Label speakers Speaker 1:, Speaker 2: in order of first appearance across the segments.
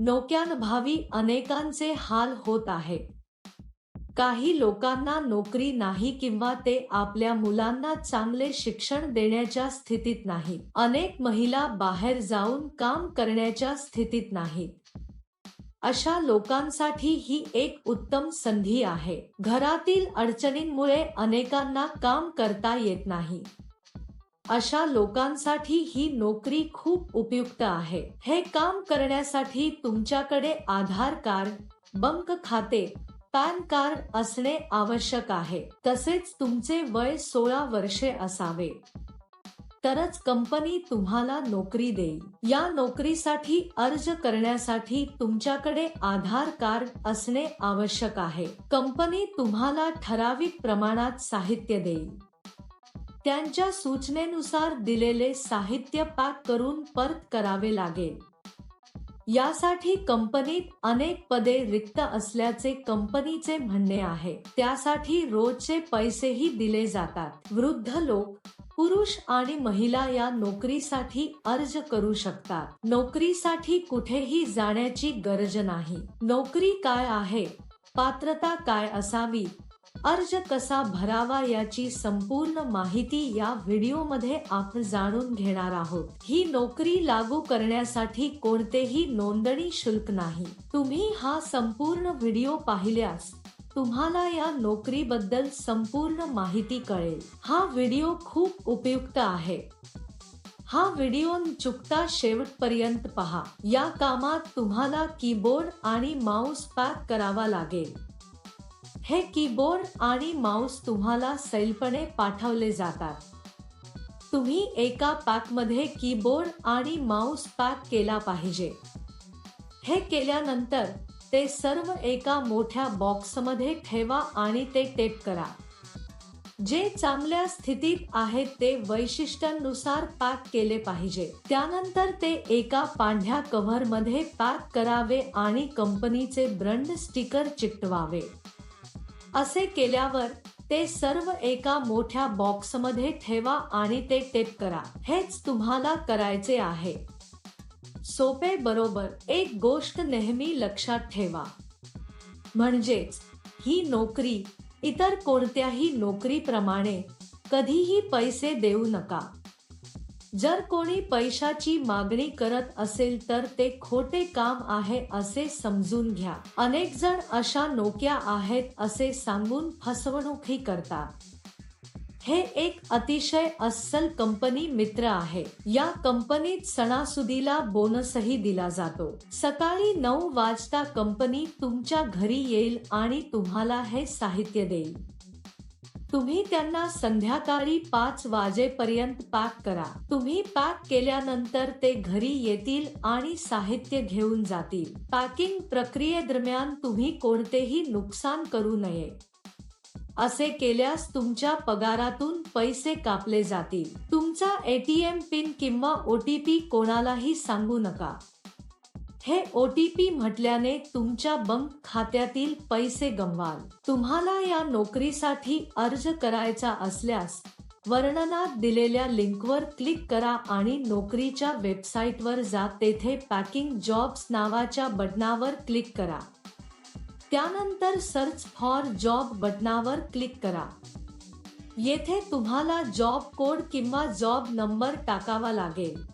Speaker 1: नोक्यांभावी अनेकांचे हाल होत आहे. काही लोकांना नोकरी नाही किंवा ते आपल्या मुलांना चांगले शिक्षण देण्याच्या स्थितीत नाही. अनेक महिला बाहेर जाऊन काम करण्याच्या स्थितीत नाहीत अशा लोकांसाठी ही एक उत्तम संधी आहे. घरातील अडचणींमुळे अनेकांना काम करता येत नाही. अशा लोकांसाठी ही नोकरी खूप उपयुक्त आहे. हे काम करण्यासाठी तुमच्याकडे आधार कार्ड बंक खाते पॅन कार्ड असणे आवश्यक आहे. तसेच तुमचे वय सोळा वर्षे असावे. तरच कंपनी तुम्हाला नोकरी देईल. या नोकरीसाठी अर्ज करण्यासाठी तुमच्याकडे आधार कार्ड असणे आवश्यक आहे. कंपनी तुम्हाला ठराविक प्रमाणात साहित्य देईल. त्यांच्या सूचनेनुसार दिलेले साहित्य पॅक करून परत करावे लागेल. यासाठी कंपनीत अनेक पदे रिक्त असल्याचे कंपनीचे म्हणणे आहे. त्यासाठी रोजचे पैसेही दिले जातात. वृद्ध लोक पुरुष आणि महिला या नोकरीसाठी अर्ज करू शकतात. नोकरीसाठी कुठेही जाण्याची गरज नाही. नोकरी काय आहे? पात्रता काय असावी? अर्ज कसा भरावा याची संपूर्ण माहिती या व्हिडिओमध्ये आपण जाणून घेणार आहोत. ही नोकरी लागू करण्यासाठी कोणतेही नोंदणी शुल्क नाही. तुम्ही हा संपूर्ण व्हिडिओ पाहिल्यास तुम्हाला या नोकरीबद्दल संपूर्ण माहिती कळेल. हा व्हिडिओ खूप उपयुक्त आहे. हा व्हिडिओ चुकता शेवटपर्यंत पहा. या कामात तुम्हाला कीबोर्ड आणि माऊस पॅक करावा लागेल. हे कीबोर्ड आणि माऊस तुम्हाला सैलपणे पाठवले जातात. तुम्ही एका पॅकमध्ये कीबोर्ड आणि माऊस पॅक केला पाहिजे. हे केल्यानंतर ते सर्व एका मोठ्या बॉक्समध्ये ठेवा आणि ते टेप करा. जे चांगल्या स्थितीत आहेत ते वैशिष्ट्यांनुसार पॅक केले पाहिजे. त्यानंतर ते एका पांढऱ्या कव्हरमध्ये पॅक करावे आणि कंपनीचे ब्रँड स्टिकर चिकटवावे. असे केल्यावर ते सर्व एका मोठ्या बॉक्समध्ये ठेवा आणि ते टेप करा. हेच तुम्हाला करायचे आहे. सोपे बरोबर एक गोष्ट नेहमी लक्षात ठेवा. म्हणजेच ही नोकरी इतर कोणत्याही नोकरीप्रमाणे कधीही पैसे देऊ नका. जर कोणी पैशाची मागणी करत असेल तर ते खोटे काम आहे असे समजून घ्या. अनेक जण अशा नोक्या आहेत असे सांगून फसवणूकही करतात. हे एक अतिशय अस्सल कंपनी मित्र आहे. या कंपनीत सणासुदीला बोनसही दिला जातो. सकाळी नऊ वाजता कंपनी तुमच्या घरी येईल आणि तुम्हाला हे साहित्य देईल. तुम्ही त्यांना संध्याकाळी पाच वाजेपर्यंत पॅक करा. तुम्ही पॅक केल्यानंतर ते घरी येतील आणि साहित्य घेऊन जातील. पॅकिंग प्रक्रियेदरम्यान तुम्ही कोणतेही नुकसान करू नये. असे केल्यास तुमच्या पगारातून पैसे कापले जातील. तुमचा एटीएम पिन किंवा ओटीपी कोणालाही सांगू नका. हे ओ टी पी म्हटल्याने तुमच्या बँक खात्यातील पैसे गमवाल. तुम्हाला या नोकरीसाठी अर्ज करायचा असल्यास वर्णनात दिलेल्या लिंकवर क्लिक करा आणि नोकरीच्या वेबसाईटवर जा. तेथे पॅकिंग जॉब्स नावाच्या बटनावर क्लिक करा. त्यानंतर सर्च फॉर जॉब बटनावर क्लिक करा. येथे तुम्हाला जॉब कोड किंवा जॉब नंबर टाकावा लागेल.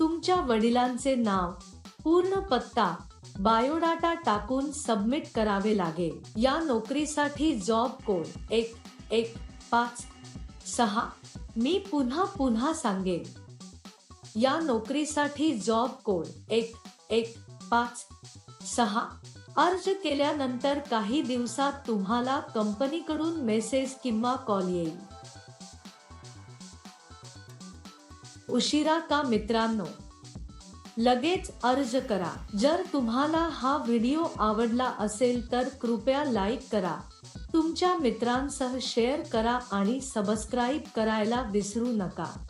Speaker 1: तुमच्या वडिलांचे नाव पूर्ण पत्ता बायोडाटा टाकून सबमिट करावे लागेल. या नोकरीसाठी जॉब कोड एक एक पाच सहा. मी पुन्हा पुन्हा सांगेन. या नोकरीसाठी जॉब कोड एक एक पाच सहा. अर्ज केल्यानंतर काही दिवसात तुम्हाला कंपनीकडून मेसेज किंवा कॉल येईल. उशिरा का मित्रांनो? लगेच अर्ज करा. जर तुम्हाला हा व्हिडिओ आवडला असेल तर कृपया लाईक करा. तुमच्या मित्रांसह शेअर करा आणि सबस्क्राईब करायला विसरू नका.